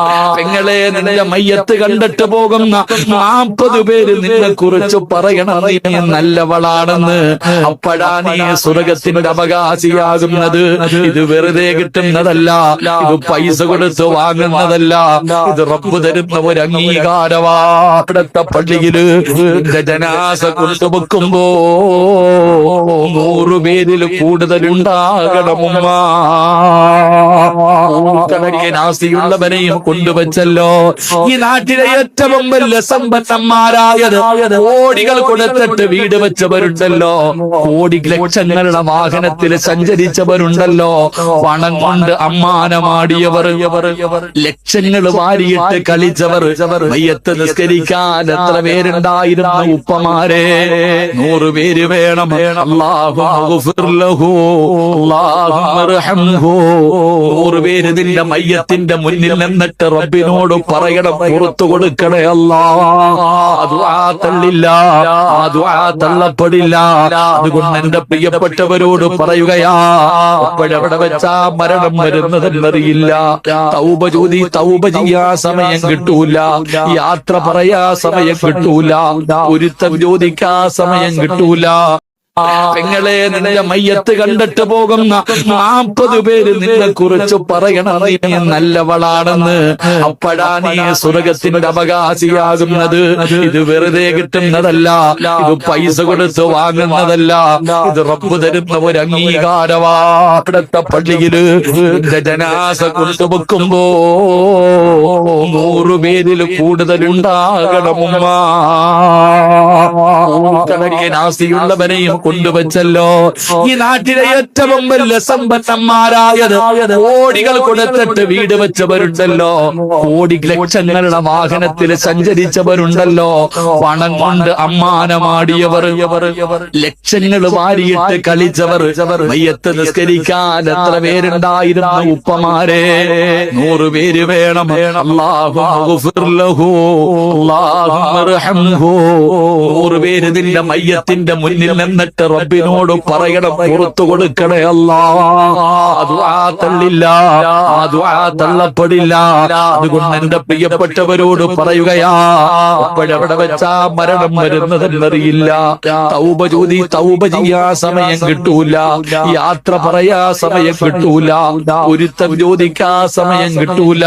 പെങ്ങളെ നിന്റെ മയ്യത്ത് കണ്ടിട്ട് പോകുന്ന നാൽപ്പത് പേര് നിന്നെ കുറിച്ച് പറയണം നീ നല്ലവളാണെന്ന്. അപ്പോഴാ നീ സ്വർഗത്തിന്റെ അവകാശിയാകുന്നത്. ഇത് വെറുതെ കിട്ടുന്നതല്ല ഇത് പൈസ കൊടുത്ത് വാങ്ങുന്നതല്ല. ഇത് റബ്ബ് തരുന്ന ഒരു അംഗീകാരമാ. ഇവിടുത്തെ പള്ളിയിൽ നിന്റെ ജനാസ കൊണ്ടുവെക്കുമ്പോ വെക്കുമ്പോ പേരിൽ കൂടുതൽ ഉണ്ടാകണമുമ്മ നാസിയുള്ളവനെയും കൊണ്ടുവച്ചല്ലോ. ഈ നാട്ടിലെ ഏറ്റവും വലിയ സമ്പന്നന്മാരായത് കോടികൾ കൊടുത്തിട്ട് വീട് വെച്ചവരുണ്ടല്ലോ. കോടി ലക്ഷങ്ങളുടെ വാഹനത്തിൽ സഞ്ചരിച്ചവരുണ്ടല്ലോ. പണം കൊണ്ട് അമ്മാനമാടിയവർ. ലക്ഷങ്ങൾ വാരിയിട്ട് കളിച്ചവർ. വയ്യത്ത് നിസ്കരിക്കാൻ എത്ര പേരുണ്ടായിരുന്നു ഉപ്പമാരെ? നൂറ് പേര് വേണം. നൂറ് പേര് നിന്റെ മയ്യത്തിന്റെ മുന്നിൽ നിന്നിട്ട് റബ്ബിനോട് പറയണം പുറത്തു കൊടുക്കണേ അല്ലാ. തള്ളില്ല തള്ളപ്പെടില്ല. അതുകൊണ്ട് എന്റെ പ്രിയപ്പെട്ടവരോട് പറയുകയാ അപ്പോഴവിടെ വെച്ചാ മരണം വരുന്നതെന്നറിയില്ല. തൗബ ചോദി തൗബ ചെയ്യാ സമയം കിട്ടൂല. യാത്ര പറയാ സമയം കിട്ടൂല. ഒരുത്തം ചോദിക്കാ സമയം കിട്ടൂല. പെങ്ങളെ നിന്റെ മയ്യത്ത് കണ്ടിട്ട് പോകുന്ന നാൽപ്പത് പേര് നിന്നെ കുറിച്ച് പറയണം. നീ നല്ലവളാണെന്ന് അപ്പോഴാ നീ സ്വർഗത്തിന്റെ അവകാശിയാകുന്നത്. ഇത് വെറുതെ കിട്ടുന്നതല്ല. ഇത് പൈസ കൊടുത്ത് വാങ്ങുന്നതല്ല. ഇത് റബ്ബ് തരുന്ന ഒരു അംഗീകാരമാ ഇവിടുത്തെ പള്ളിയിൽ ജനാസ കൊണ്ടുവെക്കുമ്പോ വെക്കുമ്പോ പേരിൽ കൂടുതൽ ഉണ്ടാകണമുമ്മ നാസിയുള്ളവനെയും കൊണ്ടുവച്ചല്ലോ. ഈ നാട്ടിലെ ഏറ്റവും വലിയ സമ്പന്നന്മാരായത് കോടികൾ കൊടുത്തിട്ട് വീട് വെച്ചവരുണ്ടല്ലോ. കോടി ലക്ഷങ്ങളുടെ വാഹനത്തിൽ സഞ്ചരിച്ചവരുണ്ടല്ലോ. പണം കൊണ്ട് അമ്മാനമാടിയവർ ലക്ഷങ്ങൾ വാരിയിട്ട് കളിച്ചവർ. മയ്യത്ത് നിസ്കരിക്കാൻ എത്ര പേരുണ്ടായിരുന്ന ഉപ്പമാരെ. നൂറ് പേര് വേണം. നൂറ് പേര് നിന്റെ മയ്യത്തിന്റെ മുന്നിൽ നിന്നിട്ട് റബ്ബിനോട് പറയണം പുറത്തു കൊടുക്കണേ അല്ല. തള്ളില്ല തള്ളപ്പെടില്ല. അതുകൊണ്ട് എന്റെ പ്രിയപ്പെട്ടവരോട് പറയുകയാ അപ്പോഴവിടെ വെച്ചാ മരണം വരുന്നതെന്നറിയില്ല. തൗബ ചോദി തൗബ ചെയ്യാ സമയം കിട്ടൂല. യാത്ര പറയാ സമയം കിട്ടൂല. ഒരുത്തം ചോദിക്കാ സമയം കിട്ടൂല.